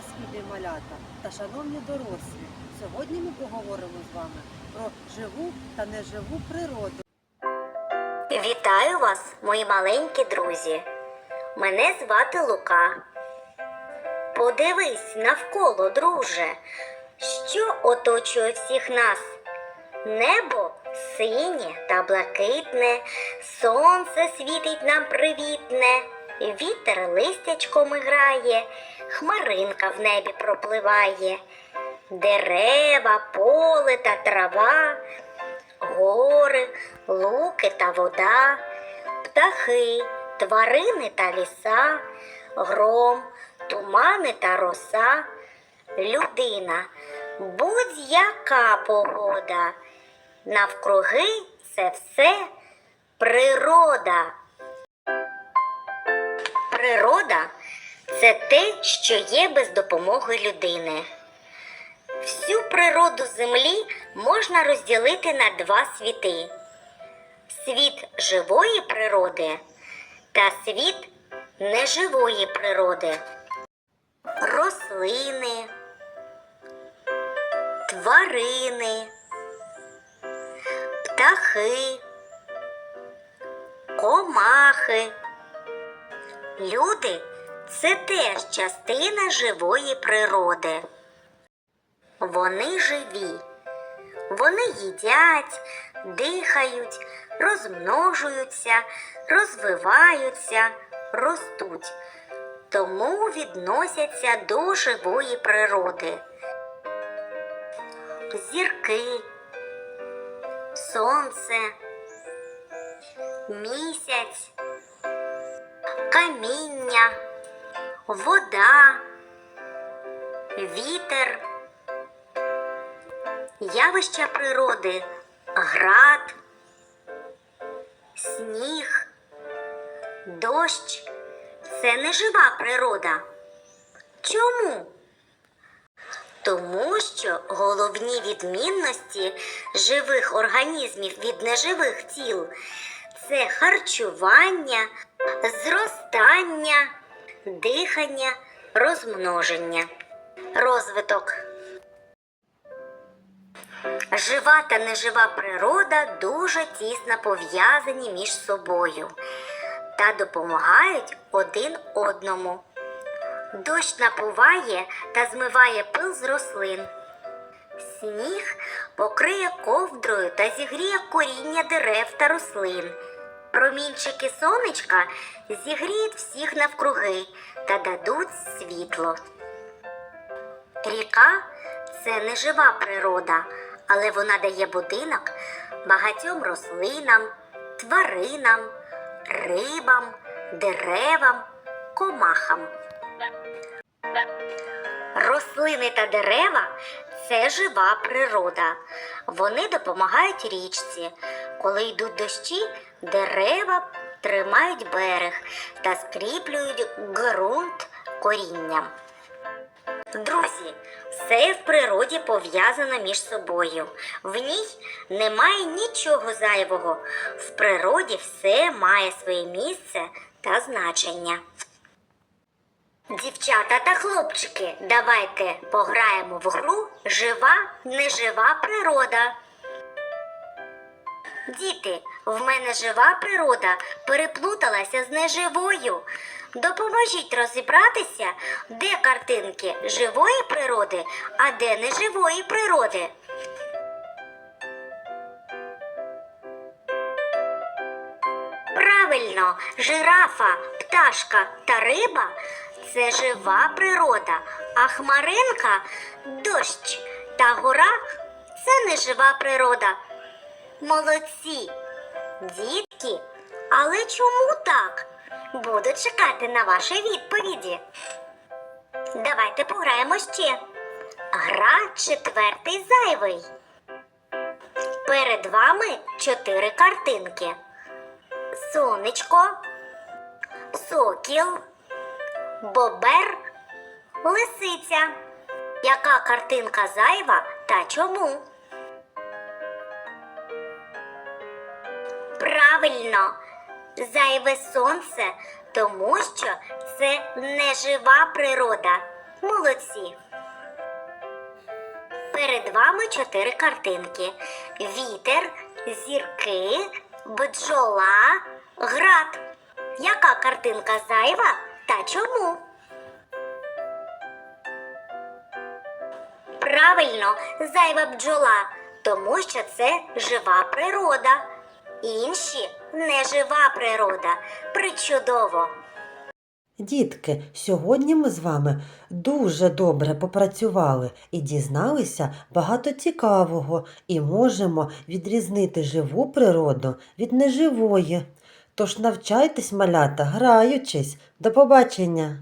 вас, любі малята та шановні дорослі. Сьогодні ми поговоримо з вами про живу та неживу природу. Вітаю вас, мої маленькі друзі. Мене звати Лука. Подивись навколо, друже, що оточує всіх нас. Небо синє та блакитне, сонце світить нам привітне, вітер листячком грає, хмаринка в небі пропливає, дерева, поле та трава гори, луки та вода, птахи, тварини та ліса, гром, тумани та роса, людина, будь-яка погода. Навкруги це все природа. Природа це те, що є без допомоги людини. Всю природу землі можна розділити на два світи: світ живої природи та світ неживої природи. Рослини, тварини, птахи, комахи. Люди це теж частина живої природи. Вони живі. Вони їдять, дихають, розмножуються, розвиваються, ростуть. Тому відносяться до живої природи. Зірки, сонце, місяць, каміння, вода, вітер явища природи, град, сніг, дощ це не жива природа. Чому? Тому що головні відмінності живих організмів від неживих тіл це харчування, зростання, дихання, розмноження, розвиток. Жива та нежива природа дуже тісно пов'язані між собою та допомагають один одному. Дощ напуває та змиває пил з рослин. Сніг покриє ковдрою та зігріє коріння дерев та рослин. Промінчики сонечка зігріють всіх навкруги та дадуть світло. Ріка це не жива природа, але вона дає будинок багатьом рослинам, тваринам, рибам, деревам, комахам. Рослини та дерева це жива природа. Вони допомагають річці. Коли йдуть дощі, дерева тримають берег та скріплюють ґрунт корінням. Друзі, все в природі пов'язано між собою. В ній немає нічого зайвого. В природі все має своє місце та значення. Дівчата та хлопчики, давайте пограємо в гру Жива, нежива природа. Діти, в мене жива природа переплуталася з неживою. Допоможіть розібратися, де картинки живої природи, а де неживої природи. Правильно, жирафа, пташка та риба це жива природа, а хмаринка, дощ та гора це нежива природа. Молодці, дітки, але чому так? Буду чекати на ваші відповіді. Давайте пограємо ще. Гра четвертий зайвий. Перед вами чотири картинки. Сонечко, сокіл, бобер, лисиця. Яка картинка зайва та чому? Правильно, зайве сонце, тому що це не жива природа. Молодці. Перед вами чотири картинки: вітер, зірки, бджола, град. Яка картинка зайва та чому? Правильно, зайва бджола, тому що це жива природа. Інші нежива природа. Причудово. Дітки, сьогодні ми з вами дуже добре попрацювали і дізналися багато цікавого і можемо відрізнити живу природу від неживої. Тож навчайтесь, малята, граючись. До побачення!